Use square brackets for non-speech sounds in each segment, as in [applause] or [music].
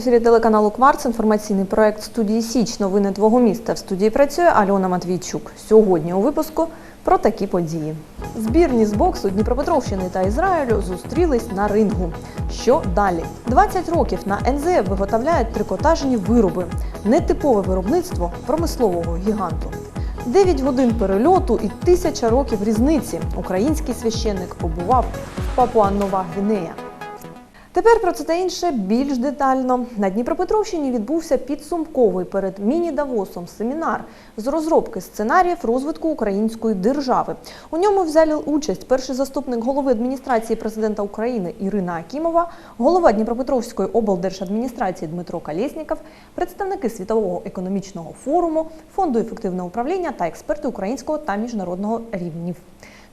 ефірі телеканалу Кварц. Інформаційний проект студії Січ. Новини твого міста. В студії працює Альона Матвійчук. Сьогодні у випуску про такі події. Збірні з боксу Дніпропетровщини та Ізраїлю зустрілись на рингу. Що далі? 20 років на НЗФ виготовляють трикотажні вироби. Нетипове виробництво промислового гіганту. 9 годин перельоту і тисяча років різниці. Український священник побував в Папуа-Нова Гвінея. Тепер про це та інше більш детально. На Дніпропетровщині відбувся підсумковий перед міні-давосом семінар з розробки сценаріїв розвитку української держави. У ньому взяли участь перший заступник голови адміністрації президента України Ірина Акімова, голова Дніпропетровської облдержадміністрації Дмитро Калєсніков, представники Світового економічного форуму, фонду ефективного управління та експерти українського та міжнародного рівнів.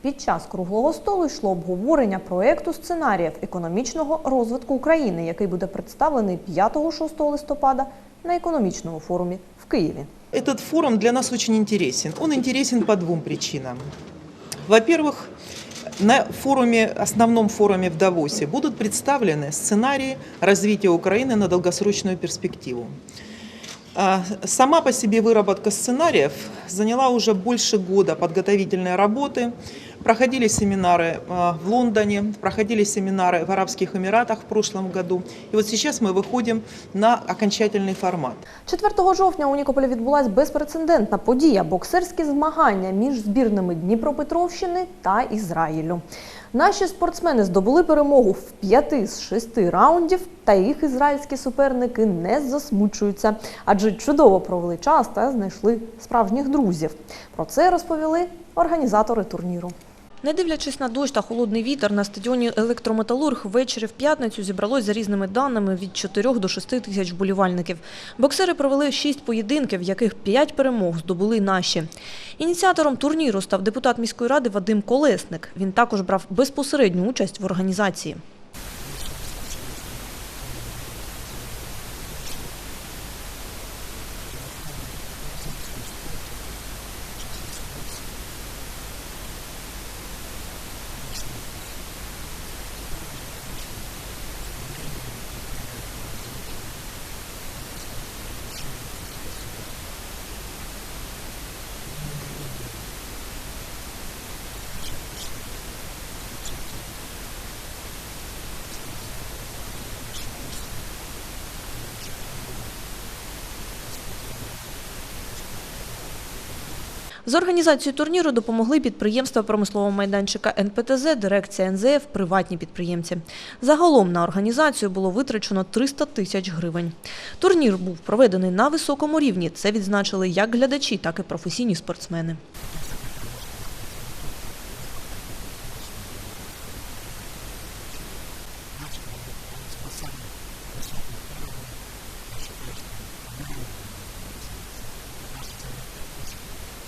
Під час круглого столу йшло обговорення проекту сценаріїв економічного розвитку України, який буде представлений 5-6 листопада на економічному форумі в Києві. Этот форум для нас очень интересен. Он интересен по двум причинам. Во-первых, на форуме, основном форуме в Давосе будут представлены сценарии развития Украины на долгосрочную перспективу. А, Сама по себе выработка сценариев заняла уже больше года подготовительной работы. Проходили семинары а, в Лондоне, проходили семинары в Арабских Эмиратах в прошлом году. И вот сейчас мы выходим на окончательный формат. 4 жовтня у Нікополі відбулася безпрецедентна подія боксерські змагання між збірними Дніпропетровщини та Ізраїлю. Наші спортсмени здобули перемогу в п'яти з шести раундів, та їх ізраїльські суперники не засмучуються, адже чудово провели час та знайшли справжніх друзів. Про це розповіли організатори турніру. Не дивлячись на дощ та холодний вітер, на стадіоні електрометалург ввечері в п'ятницю зібралось за різними даними від 4 до 6 тисяч вболівальників. Боксери провели 6 поєдинків, в яких 5 перемог здобули наші. Ініціатором турніру став депутат міської ради Вадим Колесник. Він також брав безпосередню участь в організації. З організацією турніру допомогли підприємства промислового майданчика НПТЗ, дирекція НЗФ, приватні підприємці. Загалом на організацію було витрачено 300 тисяч гривень. Турнір був проведений на високому рівні. Це відзначили як глядачі, так і професійні спортсмени.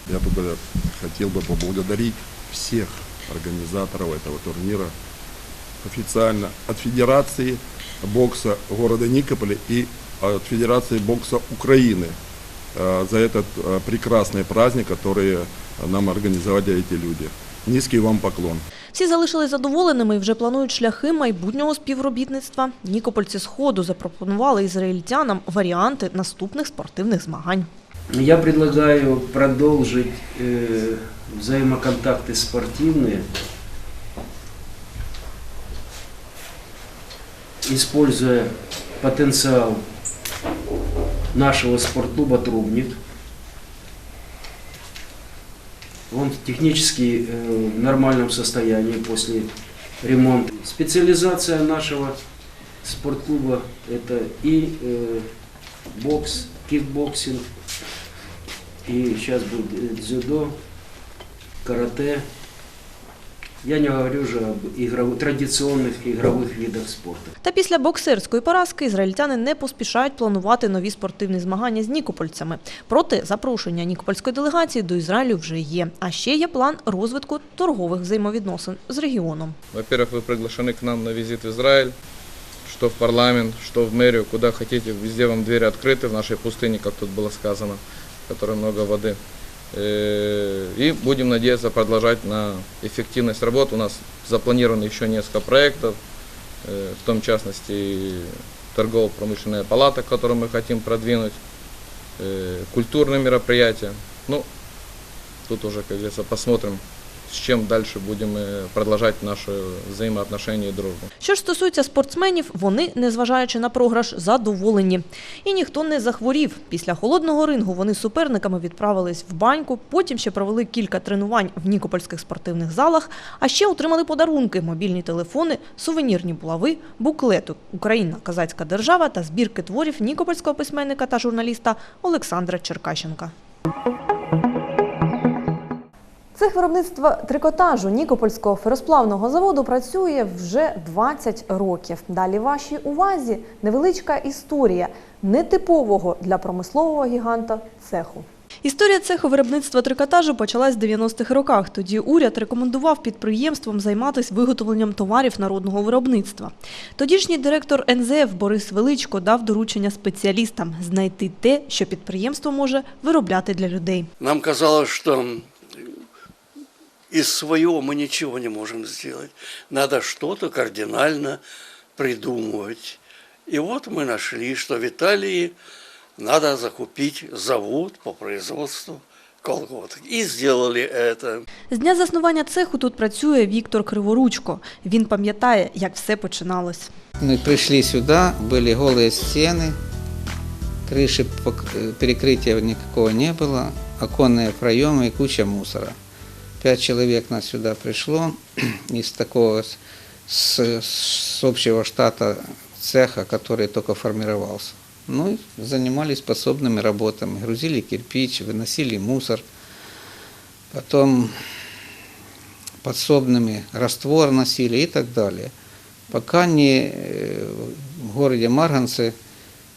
Я бы хотел бы поблагодарить всех организаторов этого турнира официально от Федерации бокса города Никополя и от Федерации бокса Украины э, за этот э, прекрасный праздник, который нам организовали эти люди. Низкий вам поклон. Всі залишились задоволеними і вже планують шляхи майбутнього співробітництва. Нікопольці Сходу запропонували ізраїльтянам варіанти наступних спортивних змагань. Я предлагаю продолжить э, взаимоконтакты спортивные, используя потенциал нашего спортклуба «Трубник». Он технически э, в нормальном состоянии после ремонта. Специализация нашего спортклуба – это и э, бокс, кикбоксинг, и сейчас будет э, дзюдо, карате. Я не говорю уже об игров- традиционных игровых видах спорта. Та після боксерської поразки ізраїльтяни не поспішають планувати нові спортивні змагання з нікопольцями. Проте запрошення нікопольської делегації до Ізраїлю вже є. А ще є план розвитку торгових взаємовідносин з регіоном. Во-первых, вы приглашены к нам на визит в Израиль, что в парламент, что в мэрию, куда хотите, везде вам двери открыты, в нашей пустыне, как тут было сказано, в которой много воды. Э, И будем надеяться продолжать на эффективность работы. У нас запланировано еще несколько проектов, э, в том частности торгово-промышленная палата, которую мы хотим продвинуть, э, культурные мероприятия. Ну, тут уже, как говорится, посмотрим, с чем дальше будем э, продолжать наши взаимоотношения и дружбу. Що ж стосується спортсменів, вони, незважаючи на програш, задоволені. І ніхто не захворів. Після холодного рингу вони з суперниками відправились в баньку, потім ще провели кілька тренувань в нікопольських спортивних залах, а ще отримали подарунки, мобільні телефони, сувенірні булави, буклету «Україна – козацька держава» та збірки творів нікопольського письменника та журналіста Олександра Черкащенка. Цех виробництва трикотажу Нікопольського феросплавного заводу працює вже 20 років. Далі вашій увазі невеличка історія нетипового для промислового гіганта цеху. Історія цеху виробництва трикотажу почалась в 90-х роках. Тоді уряд рекомендував підприємствам займатися виготовленням товарів народного виробництва. Тодішній директор НЗФ Борис Величко дав доручення спеціалістам знайти те, що підприємство може виробляти для людей. Нам казалось, что из своего мы ничего не можем сделать. Надо что-то кардинально придумывать. И вот мы нашли, что в Италии надо закупить завод по производству колготок. И сделали это. З дня заснування цеху тут працює Віктор Криворучко. Він пам'ятає, як все починалось. Мы пришли сюда, были голые стены, крыши пок- э, перекрытия никакого не было, оконные проемы и куча мусора. Пять человек нас сюда пришло [clears throat] из такого с, с- общего штата цеха, который только формировался. Ну и занимались подсобными работами, грузили кирпич, выносили мусор, потом подсобными раствор носили и так далее. Пока не э, в городе Марганцы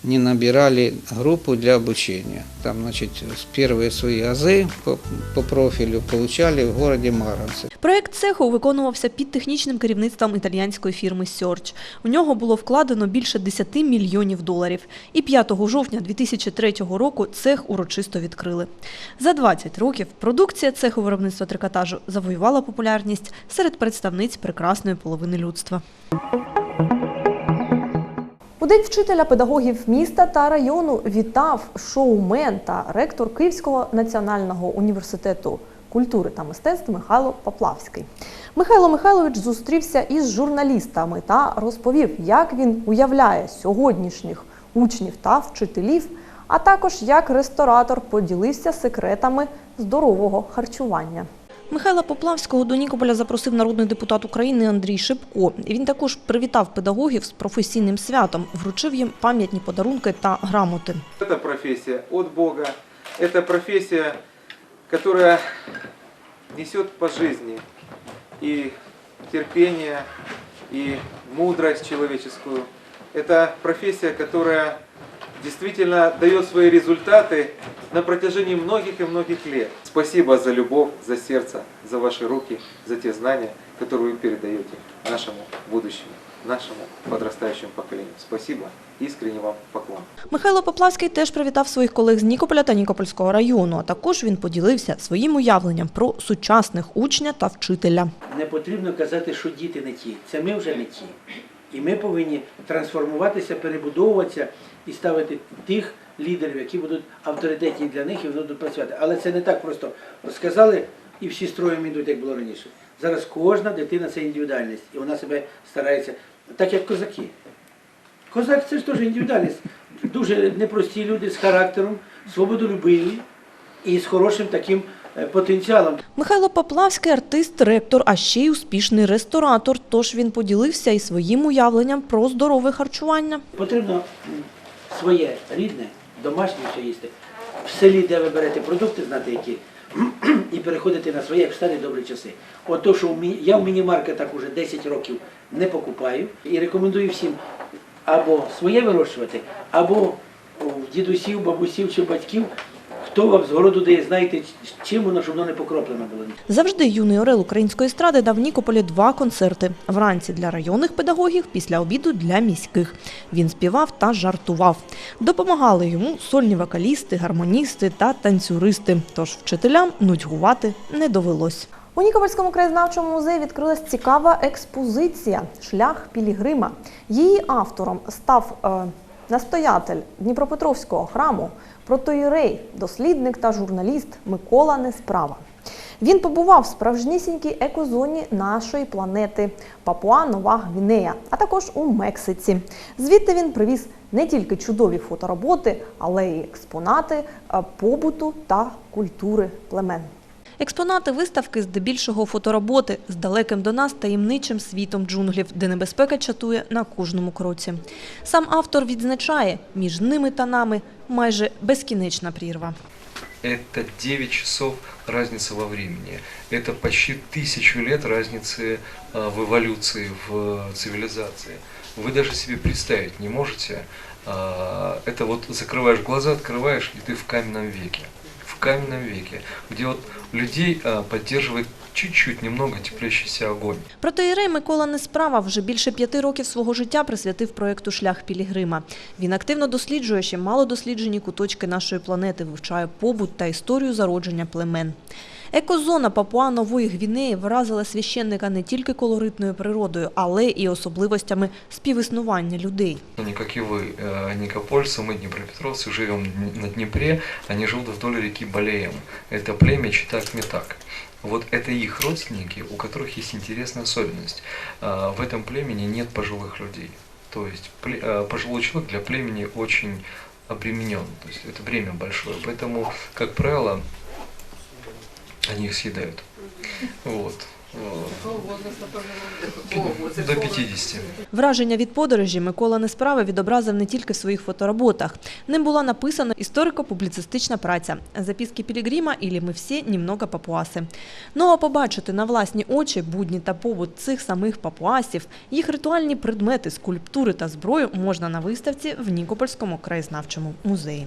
не набирали группу для обучения. Там, значит, с первые свои азы по, по профилю получали в городе Марганцы. Проект цеху виконувався під технічним керівництвом італійської фірми Search. У нього було вкладено більше 10 мільйонів доларів. І 5 жовтня 2003 року цех урочисто відкрили. За 20 років продукція цеху виробництва трикотажу завоювала популярність серед представниць прекрасної половини людства. У день вчителя педагогів міста та району вітав шоумен та ректор Київського національного університету культури та мистецтв Михайло Поплавський. Михайло Михайлович зустрівся із журналістами та розповів, як він уявляє сьогоднішніх учнів та вчителів, а також як ресторатор поділився секретами здорового харчування. Михайла Поплавського до Нікополя запросив народний депутат України Андрій Шипко. Він також привітав педагогів з професійним святом, вручив їм пам'ятні подарунки та грамоти. Это профессия от Бога, это профессия, которая несет по жизни и терпение, и мудрость человеческую. Это профессия, которая действительно дает свои результаты на протяжении многих и многих лет. Спасибо за любовь, за сердце, за ваши руки, за те знания, которые вы передаете нашему будущему, нашему подрастающему поколению. Спасибо, искренне вам поклон. Михайло Поплавський теж привітав своїх колег з Нікополя та Нікопольського району. А також він поділився своїм уявленням про сучасних учня та вчителя. не потрібно казати, що діти не ті. Це ми вже не ті. І ми повинні трансформуватися, перебудовуватися і ставити тих лідерів, які будуть авторитетні для них і будуть працювати. Але це не так просто сказали і всі строєм йдуть, як було раніше. Зараз кожна дитина це індивідуальність, і вона себе старається, так як козаки. Козак це ж теж індивідуальність. Дуже непрості люди з характером, свободолюбиві і з хорошим таким е, потенціалом. Михайло Поплавський артист, ректор, а ще й успішний ресторатор. Тож він поділився і своїм уявленням про здорове харчування. Потрібно своє рідне, домашнє все їсти. В селі, де ви берете продукти, знати які, [clears throat] і переходити на своє як в старі добрі часи. От то, що я в мінімаркетах уже вже 10 років не покупаю і рекомендую всім або своє вирощувати, або в дідусів, бабусів чи батьків, хто вам з городу дає, знаєте, чим воно, щоб воно не покроплено було. Завжди юний орел української естради дав Нікополі два концерти. Вранці для районних педагогів, після обіду для міських. Він співав та жартував. Допомагали йому сольні вокалісти, гармоністи та танцюристи. Тож вчителям нудьгувати не довелось. У Нікопольському краєзнавчому музеї відкрилась цікава експозиція Шлях Пілігрима. Її автором став е, настоятель Дніпропетровського храму, протоїрей, дослідник та журналіст Микола Несправа. Він побував в справжнісінькій екозоні нашої планети Папуа Нова Гвінея, а також у Мексиці. Звідти він привіз не тільки чудові фотороботи, але й експонати е, побуту та культури племен. Експонати виставки здебільшого фотороботи з далеким до нас таємничим світом джунглів, де небезпека чатує на кожному кроці. Сам автор відзначає, між ними та нами майже безкінечна прірва. это 9 часов разницы во времени. Это почти тысячу лет разницы а, в эволюции, в цивилизации. Вы даже себе представить не можете. а, Это вот закрываешь глаза, открываешь, и ты в каменном веке. Каменном веке, где вот людей поддерживает чуть-чуть, немного теплящийся огонь. Проте Ірей Микола Несправа вже більше п'яти років свого життя присвятив проєкту Шлях Пілігрима. Він активно досліджує ще мало досліджені куточки нашої планети, вивчає побут та історію зародження племен. Екозона Папуа Нової Гвінеї вразила священника не тільки колоритною природою, але і особливостями співіснування людей. Они, как и вы, э, никопольцы, мы днепропетровцы, живем на Днепре, они живут вдоль реки Балеем. Это племя Читак-Метак. Вот это их родственники, у которых есть интересная особенность. А, В этом племени нет пожилых людей. То есть пле- э, пожилой человек для племени очень обременен. То есть это время большое. Поэтому, как правило, они их съедают. Вот. До 50. Враження від подорожі Микола Несправа відобразив не тільки в своїх фотороботах. Ним була написана історико-публіцистична праця «Записки Пілігрима» і «Ми всі німного папуаси». Ну а побачити на власні очі будні та побут цих самих папуасів, їх ритуальні предмети, скульптури та зброю можна на виставці в Нікопольському краєзнавчому музеї.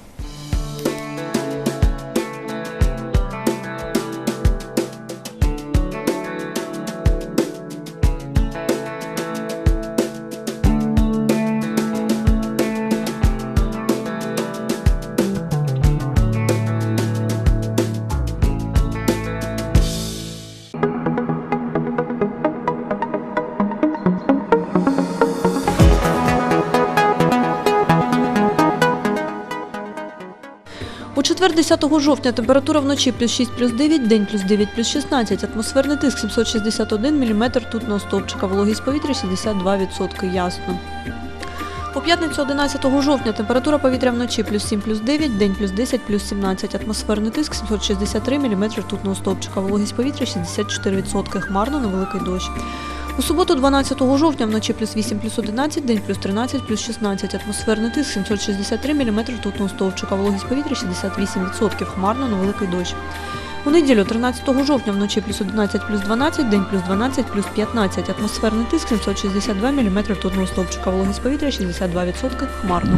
У четвер 10 жовтня температура вночі плюс 6 плюс 9, день плюс 9 плюс 16, атмосферний тиск 761 мм ртутного стовпчика, вологість повітря 62% ясно. У п'ятницю 11 жовтня температура повітря вночі плюс 7 плюс 9, день плюс 10 плюс 17, атмосферний тиск 763 мм ртутного стовпчика, вологість повітря 64%, хмарно невеликий дощ. У суботу 12 жовтня вночі плюс 8 плюс 11, день плюс 13 плюс 16, атмосферний тиск 763 мм ртутного стовпчика, вологість повітря 68%, хмарно невеликий дощ. У неділю 13 жовтня вночі плюс 11 плюс 12, день плюс 12 плюс 15, атмосферний тиск 762 мм ртутного стовпчика, вологість повітря 62%, хмарно.